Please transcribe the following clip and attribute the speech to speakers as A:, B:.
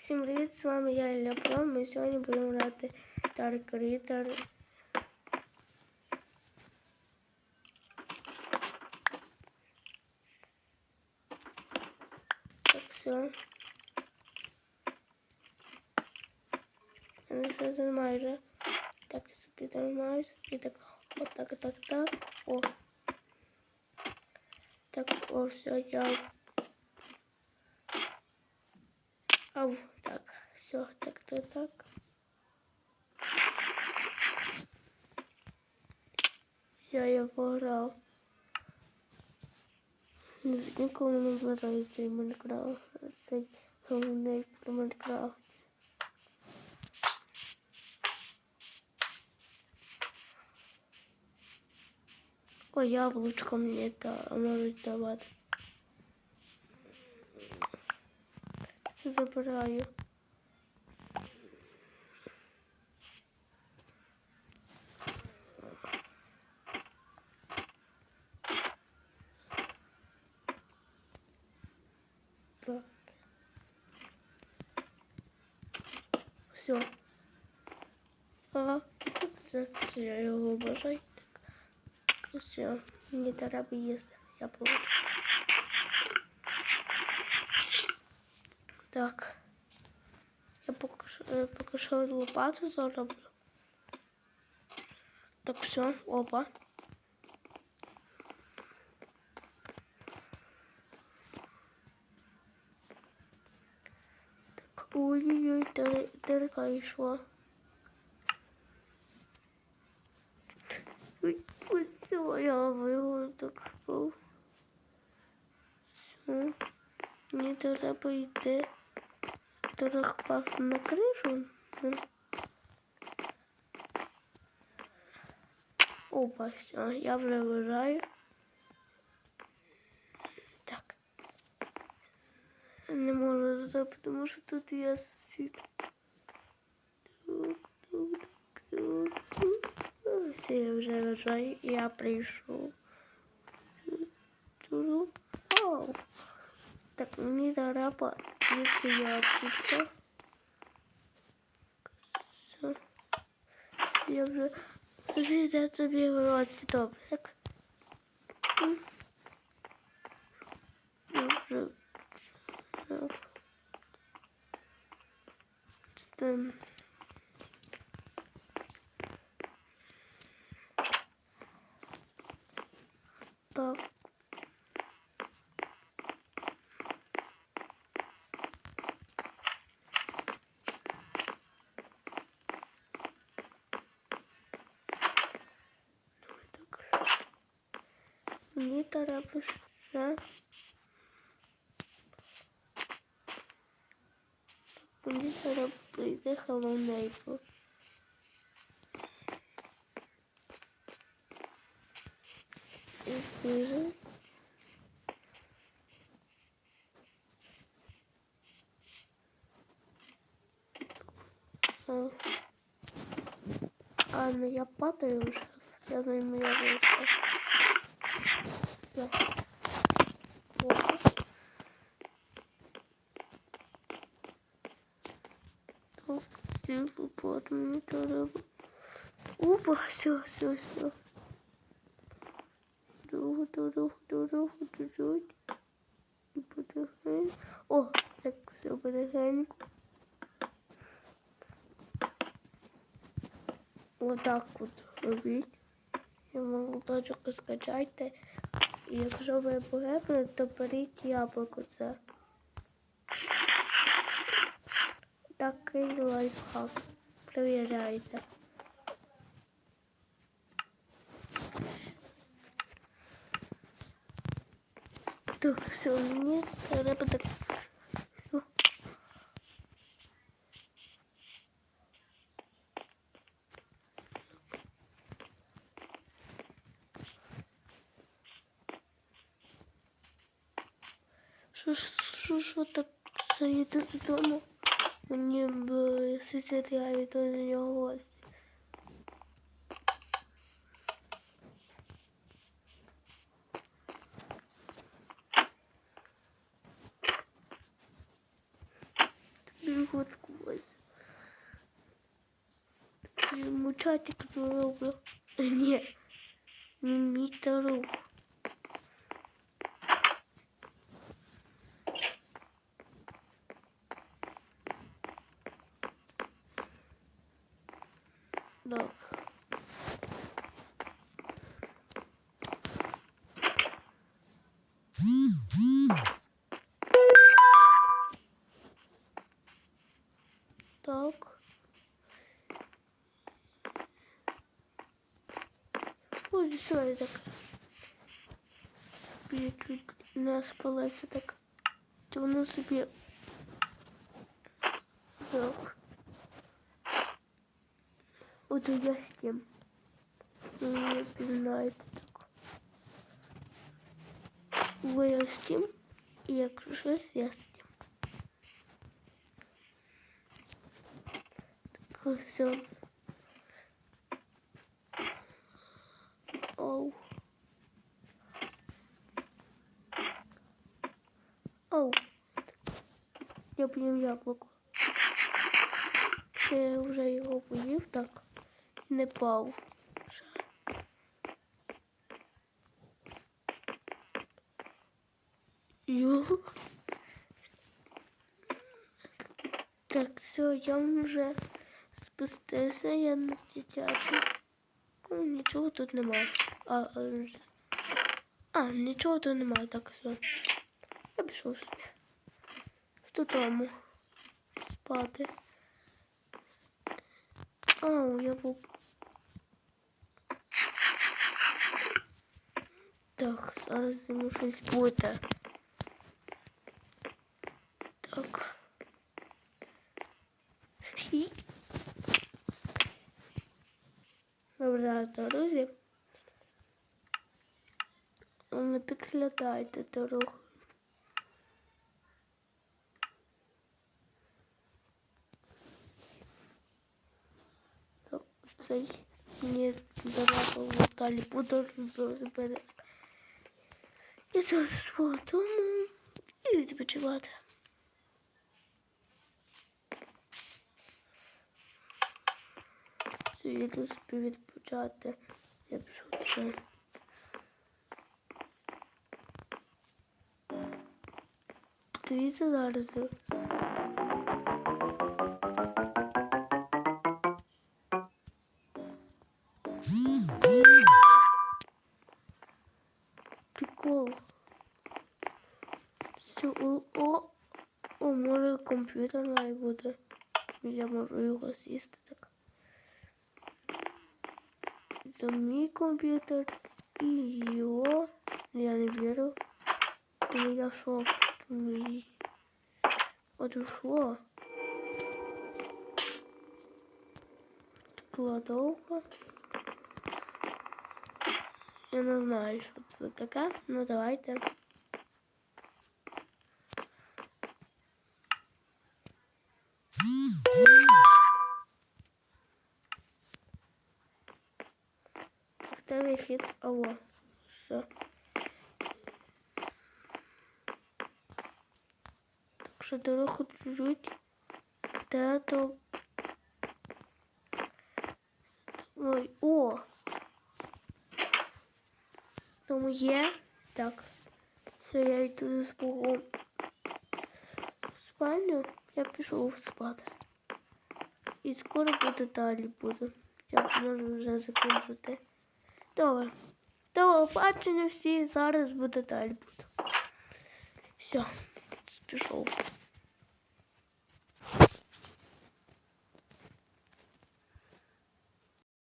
A: Всім привіт, з вами я Ілля Про. Ми сьогодні будемо грати Dark Ritter. Так, все. Я не все це майже. Так, я собі тримаюсь. І так, от так, так, так. О. Так, о, все, я Ау, так, все, так, то так. Я його пограв. Ніколи не вважаю цей Майнкрафт. Цей головний про Майнкрафт. О, яблучко мені та можуть давати. Все забираю. Так. Все. Ага, це, це я його бажаю. Так. Все, мені треба. Я получу. Так. Я поки що, що лопату зароблю. Так, все, опа. Ой-ой-ой, дирка йшла. Ось я вигору так впав. Все. Мені треба йти. Трохи класно на кришу. Ну. Опа, все, я вже. Не можу туди, тому що тут є сусід. Так, так, так, так. Все, я вже вважаю, я прийшов. Туду. Оу. Так, мені треба їсти яблучко. Все. Я вже вже тобі в році добре, так? М. Я вже так. Там. Так. Так. Мені треба ще. Мені треба прийти Hello Neighbor. І збіжу. А, а, ну я падаю уже. Я займу яблоко. Все. Тут силу под. Опа, все, все, все. Друг, друг, друг, друг. І потихеньку. О, так все потихеньку. Отак от робіть. Я молоточок скачайте. І якщо ви погибли, то беріть яблуко це. Такий лайфхак. Перевіряйте. Так, все, мені треба так. Всё. Що, що, що так заїду додому? Мені б сестря до нього гості. М. сквозь. Йому чатик зроблю. Ні. Не мій друг. Так. Так. Ой, я так? Я чуть не спалася так. Чи воно собі. Так От я з тим. Ви не пізнаєте так. Ви я з тим, і якщо щось я з тим. Так, все. Оу. Оу. Я поїм яблуко. Я вже його поїв так. Не пав. Ю. Так, все, я вже спустився, я на дитячу. Нічого тут немає. А, а, а, нічого тут немає, так все. Я пішов собі. Додому. Спати. Ау, я був. Так, зараз йому щось буде. Так. І... Добре, друзі. Не підглядайте дорогу. Так, цей мені давав далі буде. Я цього свого дому і відпочивати. Все, я йду собі відпочати. Я пішов туди. Дивіться зараз. Все, о, о, о, може комп'ютер має бути. Я можу його з'їсти так. Це мій комп'ютер і його. Я не вірю. Тому я що? Мій. От що? Кладовка. Я не знаю, що це таке. Ну давайте. Де вихід? Алло. Все. Так що дорогу чуть-чуть. Де то. Ой, о! Тому є. Так. Все, я йду з Богом. В спальню я пішов спати. І скоро буде далі буде. Я можу вже закінчити. Добре. До побачення всі. Зараз буде далі буде. Все, пішов.